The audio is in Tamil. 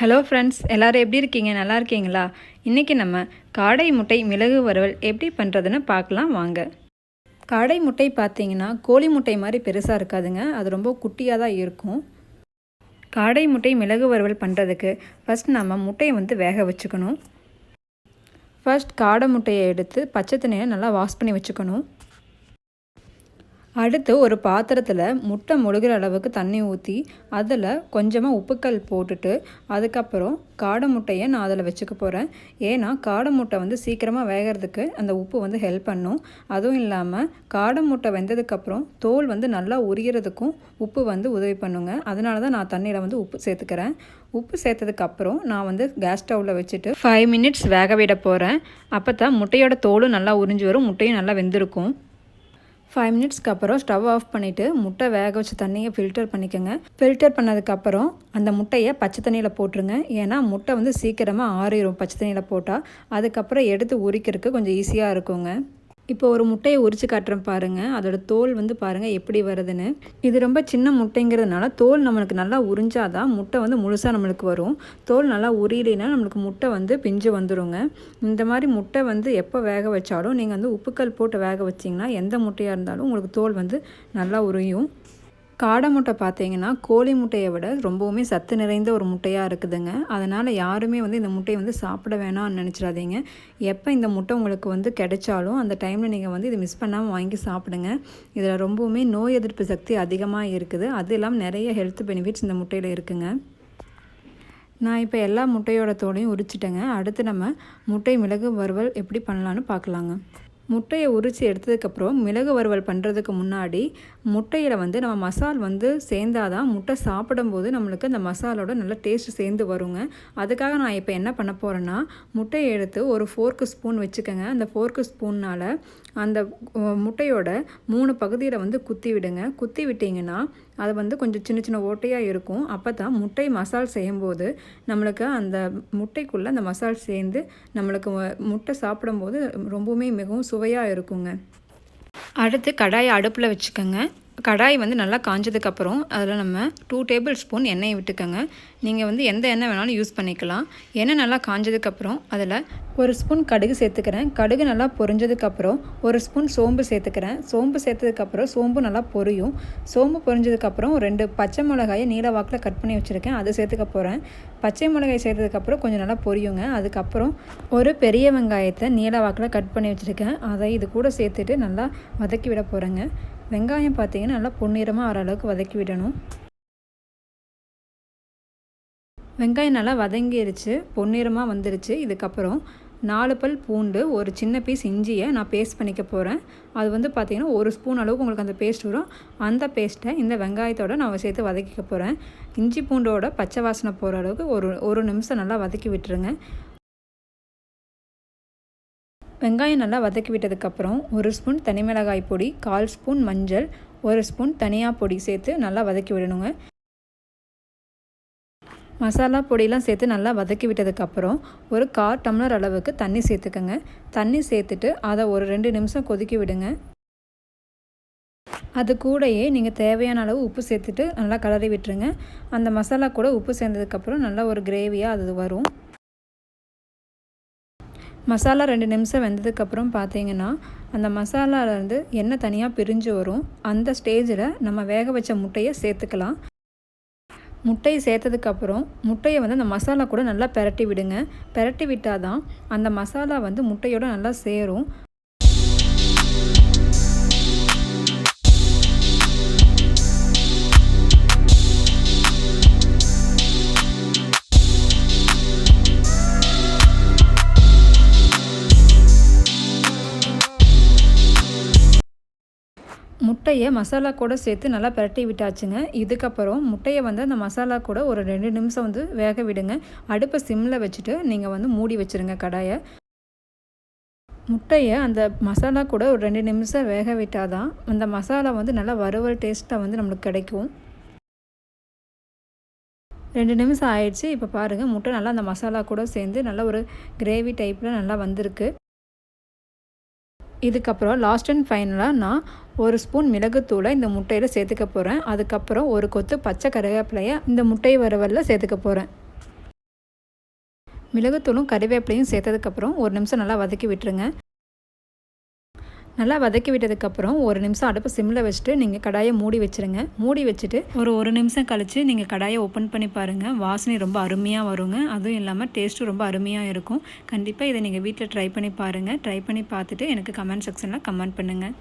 ஹலோ ஃப்ரெண்ட்ஸ் எல்லோரும் எப்படி இருக்கீங்க? நல்லா இருக்கீங்களா? இன்றைக்கி நம்ம காடை முட்டை மிளகு வறுவல் எப்படி பண்ணுறதுன்னு பார்க்கலாம் வாங்க. காடை முட்டை பார்த்தீங்கன்னா கோழி முட்டை மாதிரி பெருசாக இருக்காதுங்க. அது ரொம்ப குட்டியாக தான் இருக்கும். காடை முட்டை மிளகு வறுவல் பண்ணுறதுக்கு ஃபஸ்ட் நம்ம முட்டையை வந்து வேக வச்சுக்கணும். ஃபஸ்ட் காடை முட்டையை எடுத்து பச்சை தண்ணியை நல்லா வாஷ் பண்ணி வச்சுக்கணும். அடுத்து ஒரு பாத்திரத்தில் முட்டை முழுகிற அளவுக்கு தண்ணி ஊற்றி அதில் கொஞ்சமாக உப்புக்கல் போட்டுட்டு அதுக்கப்புறம் காடை முட்டையை நான் அதில் வச்சுக்க போகிறேன் ஏன்னா காடை முட்டை வந்து சீக்கிரமாக வேகிறதுக்கு அந்த உப்பு வந்து ஹெல்ப் பண்ணும். அதுவும் இல்லாமல் காடை முட்டை வெந்ததுக்கப்புறம் தோல் வந்து நல்லா உரியறதுக்கும் உப்பு வந்து உதவி பண்ணுங்க. அதனால தான் நான் தண்ணியில் வந்து உப்பு சேர்த்துக்கிறேன். உப்பு சேர்த்ததுக்கப்புறம் நான் வந்து கேஸ் ஸ்டவ்வில் வச்சுட்டு ஃபைவ் மினிட்ஸ் வேக விட போகிறேன் அப்போ தான் முட்டையோட தோலும் நல்லா உறிஞ்சி வரும் முட்டையும் நல்லா வெந்திருக்கும். ஃபைவ் மினிட்ஸ்க்கு அப்புறம் ஸ்டவ் ஆஃப் பண்ணிவிட்டு முட்டை வேக வச்ச தண்ணியை ஃபில்டர் பண்ணிக்கோங்க. ஃபில்டர் பண்ணதுக்கப்புறம் அந்த முட்டையை பச்சை தண்ணியில் போட்டுருங்க. ஏன்னா முட்டை வந்து சீக்கிரமாக ஆறிடும் பச்சை தண்ணியில் போட்டால் அதுக்கப்புறம் எடுத்து உரிக்கிறதுக்கு கொஞ்சம் ஈஸியாக இருக்குங்க. இப்போ ஒரு முட்டையை உரித்து காட்டுறேன் பாருங்கள் அதோட தோல் வந்து பாருங்கள் எப்படி வருதுன்னு. இது ரொம்ப சின்ன முட்டைங்கிறதுனால தோல் நம்மளுக்கு நல்லா உறிஞ்சாதான் முட்டை வந்து முழுசாக நம்மளுக்கு வரும். தோல் நல்லா உரியலைன்னா நம்மளுக்கு முட்டை வந்து பிஞ்சு வந்துடுங்க இந்த மாதிரி முட்டை வந்து எப்போ வேக வச்சாலும் நீங்கள் வந்து உப்புக்கல் போட்டு வேக வச்சிங்கன்னா எந்த முட்டையாக இருந்தாலும் உங்களுக்கு தோல் வந்து நல்லா உரியும். காடை முட்டை பார்த்தீங்கன்னா கோழி முட்டையை விட ரொம்பவுமே சத்து நிறைந்த ஒரு முட்டையாக இருக்குதுங்க. அதனால் யாருமே வந்து இந்த முட்டையை வந்து சாப்பிட வேணாம்னு நினச்சிடாதீங்க. எப்போ இந்த முட்டை உங்களுக்கு வந்து கிடைச்சாலும் அந்த டைமில் நீங்கள் வந்து இதை மிஸ் பண்ணாமல் வாங்கி சாப்பிடுங்க. இதில் ரொம்பவுமே நோய் எதிர்ப்பு சக்தி அதிகமாக இருக்குது. அது இல்லாமல் நிறைய ஹெல்த் பெனிஃபிட்ஸ் இந்த முட்டையில் இருக்குங்க. நான் இப்போ எல்லா முட்டையோட தோலையும் உரிச்சிட்டேங்க. அடுத்து நம்ம முட்டை மிளகு வறுவல் எப்படி பண்ணலான்னு பார்க்கலாங்க. முட்டையை உரித்து எடுத்ததுக்கப்புறம் மிளகு வறுவல் பண்ணுறதுக்கு முன்னாடி முட்டையில் வந்து நம்ம மசால் வந்து சேர்ந்தாதான் முட்டை சாப்பிடும்போது நம்மளுக்கு அந்த மசாலோட நல்ல டேஸ்ட் சேர்ந்து வருங்க. அதுக்காக நான் இப்போ என்ன பண்ண போகிறேன்னா முட்டையை எடுத்து ஒரு ஃபோர்க்கு ஸ்பூன் வச்சுக்கோங்க. அந்த ஃபோர்க்கு ஸ்பூன்னால் அந்த முட்டையோட மூணு பகுதியில் வந்து குத்தி விடுங்க. குத்தி விட்டிங்கன்னா அது வந்து கொஞ்சம் சின்ன சின்ன ஓட்டையாக இருக்கும். அப்போ தான் முட்டை மசால் செய்யும்போது நம்மளுக்கு அந்த முட்டைக்குள்ளே அந்த மசால் சேர்ந்து நம்மளுக்கு முட்டை சாப்பிடும்போது ரொம்பவுமே மிகவும் சுவையாக இருக்குங்க. அடுத்து கடாயை அடுப்பில் வச்சுக்கோங்க. கடாய் வந்து நல்லா காஞ்சதுக்கப்புறம் அதில் நம்ம டூ டேபிள் ஸ்பூன் எண்ணெயை விட்டுக்கோங்க. நீங்கள் வந்து எந்த எண்ணெய் வேணாலும் யூஸ் பண்ணிக்கலாம். எண்ணெய் நல்லா காஞ்சதுக்கப்புறம் அதில் ஒரு ஸ்பூன் கடுகு சேர்த்துக்கிறேன். கடுகு நல்லா பொரிஞ்சதுக்கப்புறம் ஒரு ஸ்பூன் சோம்பு சேர்த்துக்கிறேன். சோம்பு சேர்த்ததுக்கப்புறம் சோம்பு நல்லா பொரியும். சோம்பு பொரிஞ்சதுக்கப்புறம் ரெண்டு பச்சை மிளகாயை நீல வாக்கில் கட் பண்ணி வச்சுருக்கேன். அதை சேர்த்துக்க போகிறேன் பச்சை மிளகாய் சேர்த்ததுக்கப்புறம் கொஞ்சம் நல்லா பொரியுங்க. அதுக்கப்புறம் ஒரு பெரிய வெங்காயத்தை நீல வாக்கில் கட் பண்ணி வச்சுருக்கேன். அதை இது கூட சேர்த்துட்டு நல்லா வதக்கி விட போகிறேங்க வெங்காயம் பார்த்தீங்கன்னா நல்லா பொன்னிறமாக வர அளவுக்கு வதக்கி விடணும். வெங்காயம் நல்லா வதங்கிருச்சு பொன்னிறமாக வந்துருச்சு. இதுக்கப்புறம் நாலு பல் பூண்டு ஒரு சின்ன பீஸ் இஞ்சியை நான் பேஸ்ட் பண்ணிக்க போகிறேன் அது வந்து பார்த்திங்கன்னா ஒரு ஸ்பூன் அளவுக்கு உங்களுக்கு அந்த பேஸ்ட் வரும். அந்த பேஸ்ட்டை இந்த வெங்காயத்தோடு நான் சேர்த்து வதக்கிக்க போகிறேன் இஞ்சி பூண்டோட பச்சை வாசனை போகிற அளவுக்கு ஒரு ஒரு நிமிஷம் நல்லா வதக்கி விட்டுருங்க. வெங்காயம் நல்லா வதக்கி விட்டதுக்கப்புறம் ஒரு ஸ்பூன் தனி மிளகாய் பொடி கால் ஸ்பூன் மஞ்சள் ஒரு ஸ்பூன் தனியாக பொடி சேர்த்து நல்லா வதக்கி விடணுங்க. மசாலா பொடியெலாம் சேர்த்து நல்லா வதக்கி விட்டதுக்கப்புறம் ஒரு கால் டம்ளர் அளவுக்கு தண்ணி சேர்த்துக்கோங்க. தண்ணி சேர்த்துட்டு அதை ஒரு ரெண்டு நிமிஷம் கொதிக்க விடுங்க. அது கூடயே நீங்கள் தேவையான அளவு உப்பு சேர்த்துட்டு நல்லா கலரி விட்டுருங்க. அந்த மசாலா கூட உப்பு சேர்ந்ததுக்கப்புறம் நல்லா ஒரு கிரேவியாக அது வரும். மசாலா ரெண்டு நிமிஷம் வெந்ததுக்கப்புறம் பார்த்தீங்கன்னா அந்த மசாலாவிலேருந்து எண்ணெய் தனியாக பிரிஞ்சு வரும். அந்த ஸ்டேஜில் நம்ம வேக வச்ச முட்டையை சேர்த்துக்கலாம். முட்டையை சேர்த்ததுக்கப்புறம் முட்டையை வந்து அந்த மசாலா கூட நல்லா பெரட்டி விடுங்க. பெரட்டி விட்டால் தான் அந்த மசாலா வந்து முட்டையோடு நல்லா சேரும். முட்டையை மசாலா கூட சேர்த்து நல்லா பரட்டி விட்டாச்சுங்க. இதுக்கப்புறம் முட்டையை வந்து அந்த மசாலா கூட ஒரு ரெண்டு நிமிஷம் வந்து வேக விடுங்க. அடுப்பை சிம்மில் வச்சுட்டு நீங்கள் வந்து மூடி வச்சுருங்க கடாயை. முட்டையை அந்த மசாலா கூட ஒரு ரெண்டு நிமிஷம் வேக விட்டால் தான் அந்த மசாலா வந்து நல்லா வறுவல் டேஸ்ட்டாக வந்து நம்மளுக்கு கிடைக்கும். ரெண்டு நிமிஷம் ஆயிடுச்சு. இப்போ பாருங்கள் முட்டை நல்லா அந்த மசாலா கூட சேர்ந்து நல்லா ஒரு கிரேவி டைப்பில் நல்லா வந்திருக்கு. இதுக்கப்புறம் லாஸ்ட் அண்ட் ஃபைனலாக நான் ஒரு ஸ்பூன் மிளகுத்தூளை இந்த முட்டையில் சேர்த்துக்க போகிறேன் அதுக்கப்புறம் ஒரு கொத்து பச்சை கருவேப்பிலையை இந்த முட்டை வரவலில் சேர்த்துக்க போகிறேன் மிளகுத்தூளும் கருவேப்பிலையும் சேர்த்ததுக்கப்புறம் ஒரு நிமிஷம் நல்லா வதக்கி விட்டுருங்க. நல்லா வதக்கி விட்டதுக்கப்புறம் ஒரு நிமிஷம் அடுப்பு சிம்மில் வச்சுட்டு நீங்கள் கடாயை மூடி வச்சுருங்க. மூடி வச்சுட்டு ஒரு ஒரு நிமிஷம் கழித்து நீங்கள் கடாயை ஓப்பன் பண்ணி பாருங்கள் வாசனை ரொம்ப அருமையாக வருங்க. அதுவும் இல்லாமல் டேஸ்ட்டும் ரொம்ப அருமையாக இருக்கும். கண்டிப்பாக இதை நீங்கள் வீட்டில் ட்ரை பண்ணி பாருங்கள் ட்ரை பண்ணி பார்த்துட்டு எனக்கு கமெண்ட் செக்ஷனில் கமெண்ட் பண்ணுங்கள்